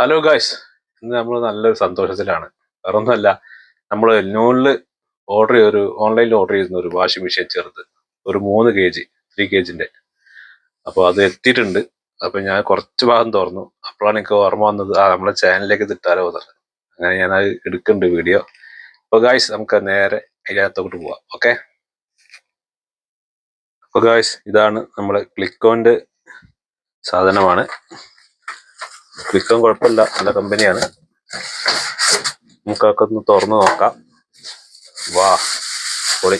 Hello guys ഇന്ന് നമ്മൾ നല്ലൊരു സന്തോഷത്തിലാണ്. വേറെ ഒന്നുമല്ല നമ്മൾ നൂണിൽ ഓർഡർ ചെയ്ത ഒരു ഓൺലൈനിൽ ഓർഡർ ചെയ്യുന്ന ഒരു വാഷിംഗ് മെഷീൻ ചെറുത്. ഒരു മൂന്ന് കെ ജി ത്രീ കെ ജിന്റെ അപ്പോൾ അത് എത്തിയിട്ടുണ്ട്. അപ്പോൾ ഞാൻ കുറച്ച് ഭാഗം തുറന്നു. അപ്പോഴാണ് എനിക്ക് ഓർമ്മ വന്നത് ആ നമ്മളെ ചാനലിലേക്ക് തിട്ടാലോ എന്നുള്ളത് അങ്ങനെ ഞാൻ അത് എടുക്കുന്നുണ്ട് വീഡിയോ അപ്പോൾ ഗായ്സ് നമുക്ക് നേരെ അതിനകത്തോട്ട് പോവാം. ഓക്കെ അപ്പോൾ ഗായ്സ് ഇതാണ് നമ്മുടെ ക്ലിക്കോന്റെ സാധനമാണ്. ക്ലിക്കോൺ കുഴപ്പമില്ല. നല്ല കമ്പനിയാണ്. നമുക്കൊക്കെ ഒന്ന് തുറന്നു നോക്കാം. വാ പൊളി.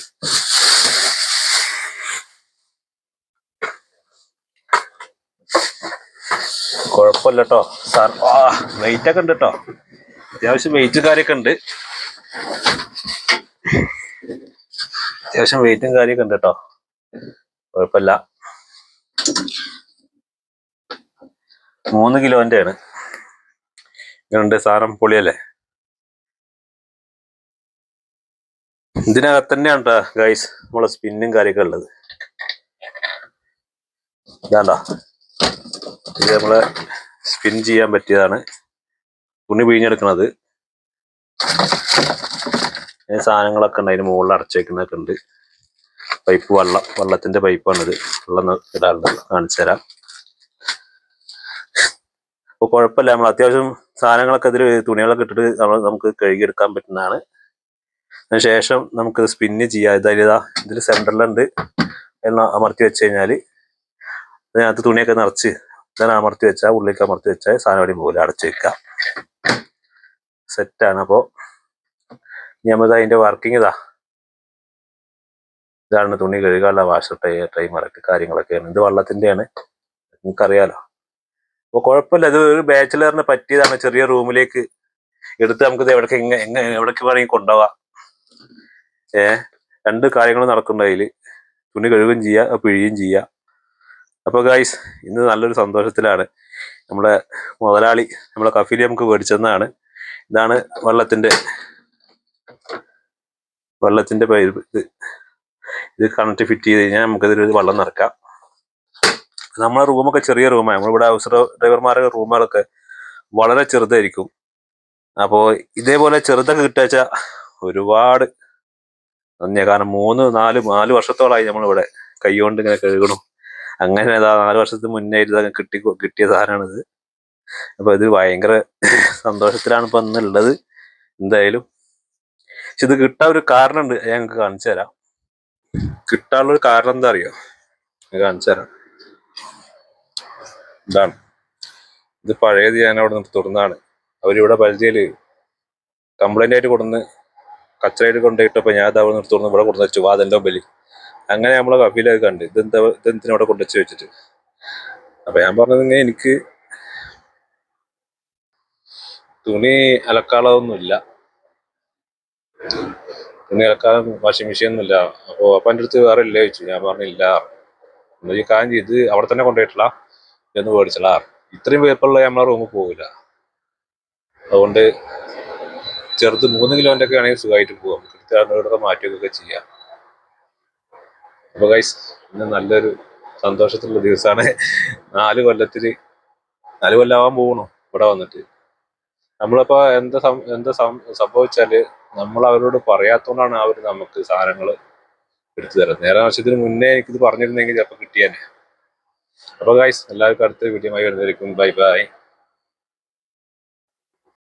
കുഴപ്പമില്ല കേട്ടോ സാർ ആ വെയിറ്റ് ഒക്കെ ഉണ്ട് കേട്ടോ അത്യാവശ്യം വെയിറ്റും കാര്യമൊക്കെ ഉണ്ട്. അത്യാവശ്യം വെയിറ്റും കാര്യമൊക്കെ ഉണ്ട് കേട്ടോ കുഴപ്പമില്ല. മൂന്ന് കിലോന്റെ ആണ് ഇങ്ങനുണ്ട് സാധനം പൊളിയല്ലേ? ഇതിനകത്ത് തന്നെയാണ് ഗൈസ് നമ്മളെ സ്പിന്നും കാര്യമൊക്കെ ഉള്ളത്. ഇതാണ്ടോ. ഇത് നമ്മളെ സ്പിൻ ചെയ്യാൻ പറ്റിയതാണ്. തുണി പിഴിഞ്ഞെടുക്കണത്. സാധനങ്ങളൊക്കെ ഉണ്ട് അതിന് മുകളിൽ അടച്ചേക്കുന്നൊക്കെ ഉണ്ട്. പൈപ്പ് വെള്ളം വെള്ളത്തിന്റെ പൈപ്പാണിത്. വെള്ളം ഇടാറുണ്ട്. കാണിച്ചു തരാം അപ്പൊ കുഴപ്പമില്ല. നമ്മൾ അത്യാവശ്യം സാധനങ്ങളൊക്കെ ഇതിൽ തുണികളൊക്കെ ഇട്ടിട്ട് നമ്മൾ നമുക്ക് കഴുകിയെടുക്കാൻ പറ്റുന്നതാണ്. അതിനുശേഷം നമുക്ക് സ്പിന്ന് ചെയ്യാം. ഇതായാലും ഇതാ ഇതിൽ സെന്ററിലുണ്ട് എന്ന് അമർത്തി വെച്ച് കഴിഞ്ഞാൽ അതിനകത്ത് തുണിയൊക്കെ നിറച്ച് ഇതാണ് അമർത്തി വെച്ചാൽ ഉള്ളിലേക്ക് അമർത്തി വെച്ചാൽ സാധനം അടി പോകില്ല അടച്ചു വെക്കാം. സെറ്റാണ് അപ്പോൾ നമ്മൾ അതിന്റെ വർക്കിംഗ് ഇതാ. ഇതാണ് തുണി കഴുകാനുള്ള വാഷർ ടൈ ടൈമറൊക്കെ കാര്യങ്ങളൊക്കെയാണ്. ഇത് വെള്ളത്തിന്റെയാണ് നിങ്ങൾക്കറിയാലോ. അപ്പൊ കുഴപ്പമില്ല. ഇത് ഒരു ബാച്ചിലറിന് പറ്റിയതാണ് ചെറിയ റൂമിലേക്ക് എടുത്ത് നമുക്ക് എവിടേക്ക് എവിടേക്ക് വേണമെങ്കിൽ കൊണ്ടുപോവാം ഏ രണ്ട് കാര്യങ്ങൾ നടക്കുന്നുണ്ട് അതിൽ തുണി കഴുകുകയും ചെയ്യുക പിഴിയും ചെയ്യുക അപ്പൊ ഗായ്സ് ഇന്ന് നല്ലൊരു സന്തോഷത്തിലാണ്. നമ്മുടെ മുതലാളി നമ്മളെ കഫീലി നമുക്ക് മേടിച്ചെന്നാണ്. ഇതാണ് വെള്ളത്തിന്റെ വെള്ളത്തിന്റെ പൈപ്പ് ഇത് ഇത് കണക്ട് ഫിറ്റ് ചെയ്ത് കഴിഞ്ഞാൽ നമുക്കിതിൽ വെള്ളം നിറക്കാം. നമ്മളെ റൂമൊക്കെ ചെറിയ റൂമാണ് നമ്മളിവിടെ ഹൗസ് ഡ്രൈവർമാരുടെ റൂമുകളൊക്കെ വളരെ ചെറുതായിരിക്കും. അപ്പോൾ ഇതേപോലെ ചെറുതൊക്കെ കിട്ടുക ഒരുപാട് നന്ദിയാ. കാരണം മൂന്ന് നാല് നാല് വർഷത്തോളമായി നമ്മളിവിടെ കൈകൊണ്ട് ഇങ്ങനെ കഴുകണം. അങ്ങനെ അതാ നാല് വർഷത്തിന് മുന്നേ ഇതൊക്കെ കിട്ടി കിട്ടിയ സാധനമാണിത് അപ്പൊ ഇത് ഭയങ്കര സന്തോഷത്തിലാണ് ഇപ്പൊ ഇന്നുള്ളത്. എന്തായാലും പക്ഷെ ഇത് കിട്ടാൻ ഒരു കാരണമുണ്ട്. ഞങ്ങൾക്ക് കാണിച്ചു തരാം. കിട്ടാനുള്ള ഒരു കാരണം എന്താ അറിയോ? കാണിച്ചു തരാം. ഇതാണ്. ഇത് പഴയത് ഞാൻ അവിടെ നിന്ന് തുറന്നാണ് അവരിവിടെ പരിചയയിൽ കംപ്ലൈന്റ് ആയിട്ട് കൊടുന്ന് കച്ചറയിട്ട് കൊണ്ടുപോയിട്ടപ്പോ ഞാൻ അവിടെ നിന്ന് തുറന്ന് ഇവിടെ കൊണ്ടു വെച്ചു. വാതെല്ലാം ബലി അങ്ങനെ നമ്മളെ കഫീലൊക്കെ കണ്ട്. ഇതെന്താ ഇതെന്തിനും അവിടെ കൊണ്ടുവച്ച് വെച്ചിട്ട്? അപ്പൊ ഞാൻ പറഞ്ഞത് ഇങ്ങനെ എനിക്ക് തുണി അലക്കാളൊന്നും ഇല്ല തുണി അലക്കാൻ വാഷിംഗ് മെഷീൻ ഒന്നും ഇല്ല അപ്പൊ എന്റെ അടുത്ത് വേറെ ഇല്ല ചോദിച്ചു. ഞാൻ പറഞ്ഞില്ല. ഈ കാര്യം ചെയ്ത് അവിടെ തന്നെ കൊണ്ടുപോയിട്ടില്ല എന്ന് മേടിച്ചടാ ഇത്രയും പേപ്പറുള്ള നമ്മളെ റൂമിൽ പോകില്ല അതുകൊണ്ട് ചെറുത് മൂന്ന് കിലോന്റെ ഒക്കെ ആണെങ്കിൽ സുഖമായിട്ട് പോകാം കൃത്യമായിട്ട് മാറ്റുകയൊക്കെ ചെയ്യാം. അപ്പോൾ ഗൈസ് ഇന്ന് നല്ലൊരു സന്തോഷത്തിലുള്ള ദിവസമാണ്. നാല് കൊല്ലത്തിൽ നാല് കൊല്ലാവാൻ പോകണു ഇവിടെ വന്നിട്ട്. നമ്മളിപ്പോ എന്താ എന്താ സംഭവിച്ചാൽ നമ്മൾ അവരോട് പറയാത്തോണ്ടാണ് അവർ നമുക്ക് സാധനങ്ങൾ എടുത്തു തരുന്നത്. നേരെ വർഷത്തിന് മുന്നേ എനിക്കിത് പറഞ്ഞിരുന്നെങ്കിൽ ചിലപ്പോൾ കിട്ടിയാനെ. അപ്പൊ ഗൈസ് എല്ലാവർക്കും അടുത്ത വീഡിയോ ആയി വരുന്നതായിരിക്കും. Bye bye